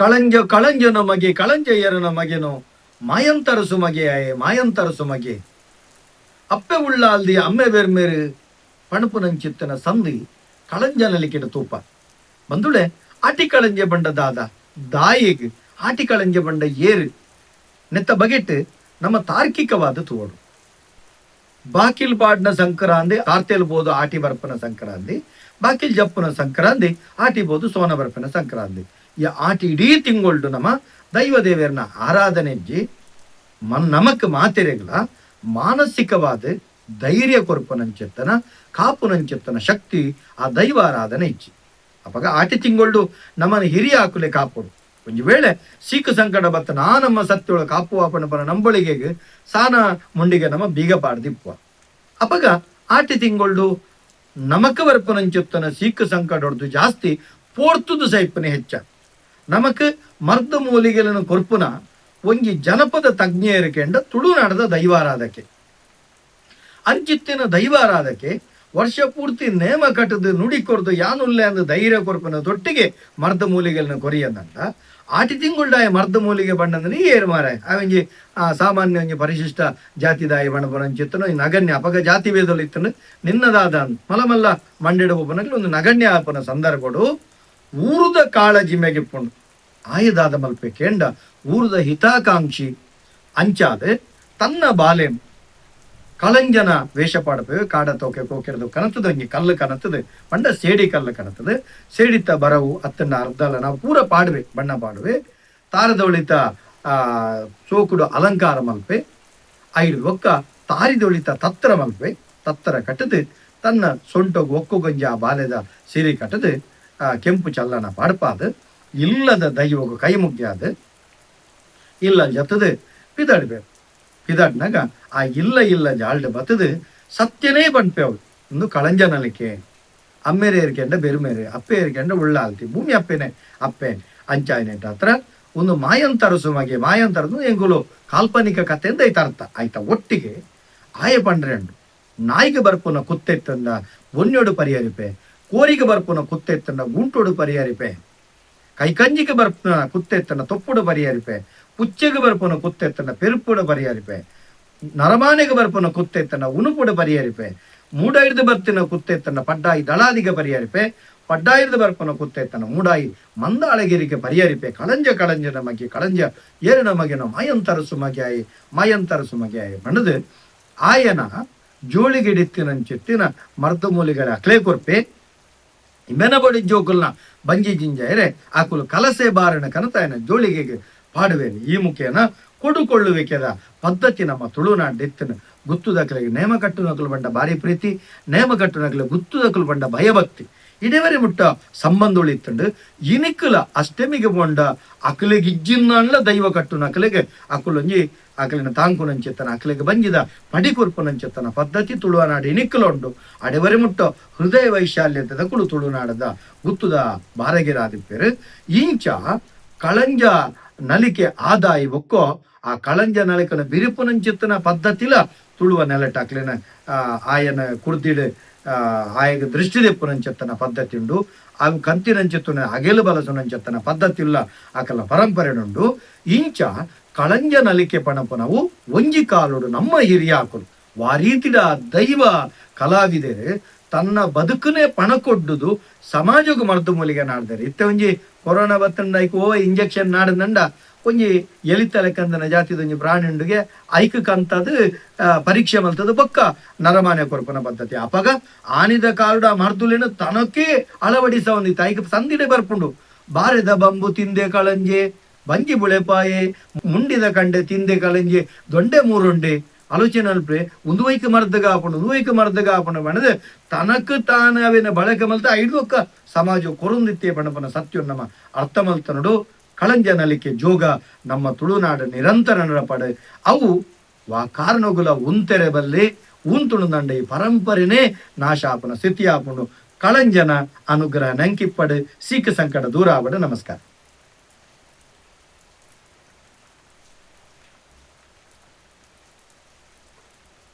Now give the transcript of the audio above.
ಕಳಂಜ ಕಳಂಜನ ಮಗೆ ಕಳಂಜಯ್ಯರನ ಮಗೆನು ಮಾಯಂತರಸು ಮಗೆಯಾಯೆ ಮಾಯಂತರಸು ಮಗೆ. ಅಪ್ಪೆ ಉಳ್ಳ ಅಲ್ದಿ ಅಮ್ಮೆ ಬೇರ್ಮೇರು ಪಣಪುನಂಚಿತ್ತನ ಸಂದಿ ಕಳಂಜನಲಿಕೆಡ ತೂಪ. ಬಂದುಳೆ ಆಟಿ ಕಳಂಜೆ ಬಂಡ ದಾದ, ದಾಯಿಗ್, ಆಟಿ ಕಳಂಜೆ ಬಂಡ ಏರು. ನೆತ್ತ ಬಗೆಟ್ ನಮ್ಮ ತಾರ್ಕಿಕವಾದ ತೋಡು ಬಾಕಿಲ್ ಪಾಡ್ನ ಸಂಕ್ರಾಂತಿ ಕಾರ್ತೆಲ್ ಬೋದು ಆಟಿ ಬರ್ಪನ ಸಂಕ್ರಾಂತಿ, ಬಾಕಿಲ್ ಜಪ್ಪುನ ಸಂಕ್ರಾಂತಿ, ಆಟಿ ಬೋದು ಸೋನ ಬರ್ಪನ ಸಂಕ್ರಾಂತಿ. ಆಟಿ ಇಡೀ ತಿಂಗೊಳ್ಡು ನಮ್ಮ ದೈವ ದೇವರನ್ನ ಆರಾಧನೆ ಇಜ್ಜಿ ಮನ್ ನಮಕ್ ಮಾತೆರೆಗಳ ಮಾನಸಿಕವಾದ ಧೈರ್ಯ ಕೊರ್ಪನಂಚೆತ್ತನ, ಕಾಪುನಂಚೆತ್ತನ ಶಕ್ತಿ ಆ ದೈವ ಆರಾಧನೆ ಇಚ್ಚಿ ಅಪಗ ಆಟಿ ತಿಂಗೊಳ್ಳು ನಮ್ಮನ್ನು ಹಿರಿಯ ಹಾಕುಲೆ ಕಾಪುಡು. ಒಂದು ವೇಳೆ ಸೀಕ ಸಂಕಟ ಬತ್ತ ನಾ ನಮ್ಮ ಸತ್ಯೊಳ ಕಾಪು ಆಪಣ ಬರ ನಂಬಳಿಗೆಗೆ ಸಾನ ಮುಂಡಿಗೆ ನಮ್ಮ ಬೀಗ ಪಾಡ್ದಿಪ್ಪ ಅಪಗ ಆಟಿ ತಿಂಗೊಳ್ಳು ನಮಕ ವರ್ಪನಂಚುತ್ತನ ಸೀಕ ಸಂಕಟ ಹೊಡೆದು ಜಾಸ್ತಿ ಪೋರ್ತುದು ಸೈಪನೆ ಹೆಚ್ಚ. ನಮಕ್ ಮರ್ದ നിന്ന് ಕೊರ್ಪುನ ಒಂಜಿ ಜನಪದ ತಜ್ಞೆಯರು ತುಳು ತುಳುನಾಡದ ದೈವಾರಾಧಕೆ. ಅಂಚಿತ್ತಿನ ದೈವಾರಾಧಕೆ ವರ್ಷ ಪೂರ್ತಿ ನೇಮ ಕಟ್ಟದು ನುಡಿ ಕೊರದು ಯಾನುಲ್ಲೆ ಅಂದು ಧೈರ್ಯ ಕೊರಪನ ತೊಟ್ಟಿಗೆ ಮರ್ದ ಮೂಲಿಗಳನ್ನ ಕೊರಿಯದಂತ. ಆಟಿ ತಿಂಗುಳ್ದಾಯ ಮರ್ದ ಮೂಲಿಗೆ ಬಣ್ಣದ ಏರು ಮಾರಾಯ. ಆ, ಸಾಮಾನ್ಯ ಒಂಜಿ ಪರಿಶಿಷ್ಟ ಜಾತಿದಾಯ ಬಣ್ಣಪನ ಈ ನಗಣ್ಯ ಅಪಗ ಜಾತಿ ಭೇದಲಿತ್ತನು ನಿನ್ನದಾದ ಮಲಮಲ್ಲ ಮಂಡಿಡ ಒಂದು ನಗಣ್ಯ ಆಪನ ಸಂದರ್ಭಗಳು ಊರುದ ಕಾಳಜಿ ಮೆಗಿಪ್ಪುಂಡು ಆಯದಾದ ಮಲ್ಪೆ ಕೇಂಡ ಊರುದ ಹಿತಾಕಾಂಕ್ಷಿ ಅಂಚಾದೆ ತನ್ನ ಬಾಲೆ. ಕಳಂಜನ ವೇಷ ಪಾಡಪೇವೆ ಕಾಡ ತೋಕೆ ಕೋಕಿರದು ಕನತದ ಹಿಂಗೆ ಕಲ್ಲು ಕನತದು. ಪಂಡ ಸೇಡಿ ಕಲ್ಲು ಕನತದು. ಸೇಡಿತ ಬರವು ಅತ್ತನ್ನ ಅರ್ಧಲ ನಾವು ಪೂರ ಪಾಡುವೆ, ಬಣ್ಣ ಪಾಡುವೆ. ತಾರದೊಳಿತ ಸೋಕುಡು ಅಲಂಕಾರ ಮಲ್ಪೆ. ಐದು ಒಕ್ಕ ತಾರಿದೊಳಿತ ತತ್ತರ ಮಲ್ಪೆ. ತತ್ತರ ಕಟ್ಟದೆ. ತನ್ನ ಸೊಂಟಗು ಒಕ್ಕು ಗೊಂಜ ಬಾಲೆದ ಸೀರೆ ಕಟ್ಟದು. ಕೆಂಪು ಚಲ್ಲನ ಪಾಡ್ಪಾದ, ಇಲ್ಲದ ದೈವಗು ಕೈ ಮುಗ್ಯಾದ ಇಲ್ಲ ಜತದು ಪಿದಾಡ್ಬೇಕು ಪಿದಾಡ್ನಾಗ ಆ ಇಲ್ಲ ಇಲ್ಲ ಜಾಳ್ಡು ಬತ್ತದು ಸತ್ಯನೇ ಬಂಡ್ಪೆ ಇಂದು ಕಳಂಜನಲಿಕೆ. ಅಮ್ಮೇರೆ ಏರ್ಕೆಂಡ ಬೆರುಮೇರೆ, ಅಪ್ಪೆ ಏರ್ಕೆಂಡ ಉಳ್ಳ ಆಲ್ತಿ ಭೂಮಿ ಅಪ್ಪೆನೆ, ಅಪ್ಪೆ. ಅಂಚಾಯನೆಟ್ ಹತ್ರ ಒಂದು ಮಾಯಂತರಸು ಮಗೆ ಮಾಯಂತರದು ಎಂಗುಲು ಕಾಲ್ಪನಿಕ ಕಥೆಯಿಂದ ಐತ ಅರ್ಥ ಆಯ್ತಾ ಒಟ್ಟಿಗೆ, ಆಯ ಪಂಡ್ರೆಂಡು, ನಾಯಿಗೆ ಬರ್ಪುನ ಕುತ್ತೆತ್ತಂದ ಒನ್ನೊಡು ಪರಿಹರಿಪೆ. ಕೋರಿಗೆ ಬರ್ಪುನ ಕುತ್ತೆತ್ತಂದ ಗುಂಟೋಡು ಪರಿಹರಿಪೆ ಕೈಕಂಜಿಗೆ ಬರ್ಪುನ ಕುತ್ತೆತ್ತನ ತೊಪ್ಪುಡು ಪರಿಹರಿಪೆ ಪುಚ್ಚೆಗೆ ಬರ್ಪುನ ಕುತ್ತೆತ್ತನ ಪೆರುಪುಡು ಪರಿಹರಿಪೆ ನರಮಾನೆಗೆ ಬರ್ಪುನ ಕುತ್ತೆತ್ತನ ಉಣುಪುಡು ಪರಿಹರಿಪೆ ಮೂಡಾಯಿಡ್ದು ಬರ್ತಿನ ಕುತ್ತೆತ್ತನ ಪಡ್ಡಾಯಿ ದಳಾದಿಗೆ ಪರಿಹರಿಪೆ ಪಡ್ಡಾಯಿಡ್ದು ಬರ್ಪುನ ಕುತ್ತೆತ್ತನ ಮೂಡಾಯಿ ಮಂದಾಳಗಿರಿಗೆ ಪರಿಹರಿಪೆ ಕಳಂಜ ಕಳಂಜನ ಮಗೆ ಕಳಂಜ ಏರಿನ ಮಗೆನ ಮಾಯಂತರಸು ಮಗೆಯಾಯಿ ಮಾಯಂತರಸು ಮಗೆಯಾಯಿ ಬಣ್ಣದು ಆಯನ ಜೋಳಿಗೆಡಿತ್ತಿನಂಚಿತ್ತಿನ ಮರ್ದ ಮೂಲಿಗಳ ಅಕ್ಲೆ ಕೊರ್ಪೆ ಮೆನಬಡಿ ಜೋಕುಲ್ನ ಬಂಜಿ ಜಿಂಜಾಯರೆ ಆಕುಲು ಕಲಸೆ ಬಾರಣ ಕನತಾಯನ ಜೋಳಿಗೆಗೆ ಪಾಡುವೇನು. ಈ ಮುಖೇನ ಕೊಡುಕೊಳ್ಳುವಿಕೆದ ಪದ್ಧತಿ ನಮ್ಮ ತುಳುನಾಡೆತ್ತ್ನ್ ಗುತ್ತುದಕ್ಲೆಗ್ ನೇಮಕಟ್ಟು ಕಟ್ಟುನಕಲು ಬಂಡ ಭಾರಿ ಪ್ರೀತಿ ನೇಮ ಗುತ್ತು ದಕ್ಕಲು ಬಂಡ ಭಯಭಕ್ತಿ. ಇಡೇವರೆ ಮುಟ್ಟ ಸಂಬಂಧ ಉಳಿತಂಡು ಇನಿಕ್ಕಲ ಅಷ್ಟಮಿಗೆ ಬಂಡ ಅಕಲಿಗೆ ಇಜ್ಜಿನ್ನಲ್ಲ ದೈವ ಕಟ್ಟುನಕಲಿಗೆ ಅಕುಲೊಂಜಿ ಅಕಲಿನ ತಾಂಕುನಂಚಿತ್ತನ ಅಕಲಿಗೆ ಬಂಜಿದ ಪಡಿಕುರ್ಪುನಂಚಿತ್ತನ ಪದ್ಧತಿ ತುಳುವನಾಡು ಇನಿಕ್ಕಲುಂಡು ಅಡೆವರೆ ಮುಟ್ಟ ಹೃದಯ ವೈಶಾಲ್ಯದ ಕುಳು ತುಳುನಾಡದ ಗುತ್ತುದ ಬಾರಗಿರಾದಿಪ್ಪೇರು ಇಂಚ ಕಳಂಜ ನಲಿಕೆ ಆದಾಯ ಒಕ್ಕೋ ಆ ಕಳಂಜ ನಲಿಕನ ಬಿರುಪುನಂಚಿತ್ತನ ಪದ್ಧತಿಲ ತುಳುವ ನೆಲಟಾಕ್ಲಿನ ಆಯನ ಕುರ್ದಿಡ್ ಆಯಗ ದೃಷ್ಟಿ ದೆಪ್ಪುನಂಚತ್ತನ ಪದ್ಧತಿ ಉಂಡು ಕಂತಿ ಕಂತಿನಂಚಿತ್ತುನ ಅಗೆಲು ಬಲಸುನಂಚತ್ತನ ಪದ್ಧತಿ ಇಲ್ಲ ಆಕಲ ಪರಂಪರೆ ಉಂಡು ಇಂಚ ಕಳಂಜ ನಲಿಕೆ ಪಣಪನವು ಒಂಜಿ ಕಾಲುಡು ನಮ್ಮ ಹಿರಿಯ ಹಾಕುದು ವಾರೀತಿಡ ದೈವ ಕಲಾವಿದರು ತನ್ನ ಬದುಕನ್ನೇ ಪಣ ಕೊಡ್ಡುದು ಸಮಾಜಕ್ಕೆ ಮರ್ದು ಮೂಲಿಗೆ ನಾಡ್ದಾರೆ. ಇತ್ತ ಒಂಜಿ ಕೊರೋನಾ ಬತ್ತಂಡ ಓ, ಇಂಜೆಕ್ಷನ್ ನಾಡದಂಡ ಒಂಜಿ ಎಲಿತಲೆಕಂದನ ಜಾತಿದ ಒಂಜಿ ಪ್ರಾಣಿಂಡುಗೆ ಐಕ್ ಕಂತದು ಪರೀಕ್ಷೆ ಮಲ್ತದ ಬೊಕ್ಕ ನರಮಾನ್ಯ ಕೊರ್ಪನ ಪದ್ಧತಿ. ಅಪಗ ಆನಿದ ಕಾರುಡ ಮರ್ದುಲಿನ ತನಕ್ಕೆ ಅಳವಡಿಸ ಒಂದಿತ್ತು ಐಕ್ ಸಂದಿಡೆ ಬರ್ಪುಂಡು. ಬಾರೆದ ಬಂಬು ತಿಂದೆ ಕಳಂಜೆ, ಬಂಜಿ ಬುಳೆಪಾಯೆ, ಮುಂಡಿದ ಕಂಡೆ ತಿಂದೆ ಕಳಂಜೆ, ದೊಂಡೆ ಮೂರುಂಡೆ. ಒಂದು ವೈಕ ಮರ್ದಗ ಹಾಕೊಂಡು, ಒಂದು ವೈಕ ಮರ್ದಗ ಹಾಕೊಂಡು ಬಣದ ತನಕ ತಾನ ಅವೇನ ಬಳಕೆ ಮಲ್ತ ಐದು ಒಕ್ಕ ಸಮಾಜ ಕೊರುಂದಿತ್ತೆ ಬಣಪನ ಸತ್ಯ ನಮ್ಮ ಅರ್ಥ ಮಲ್ತ ನೋಡು. ಕಳಂಜ ನಲಿಕೆ ಜೋಗ, ನಮ್ಮ ತುಳುನಾಡ ನಿರಂತರ ನಡಪಡೆ. ಅವು ವಾ ಕಾರಣಗುಲ ಉಂತೆರೆ ಬಲ್ಲಿ, ಉಂತುಣು ದಂಡ ಈ ಪರಂಪರೆನೇ ನಾಶ ಆಪಣ ಸ್ಥಿತಿ ಆಪುಂಡು ಕಳಂಜನ ಅನುಗ್ರಹ ನಂಕಿಪ್ಪಡು. ಸೀಕ ಸಂಕಟ ದೂರ ಆವಡು ನಮಸ್ಕಾರ.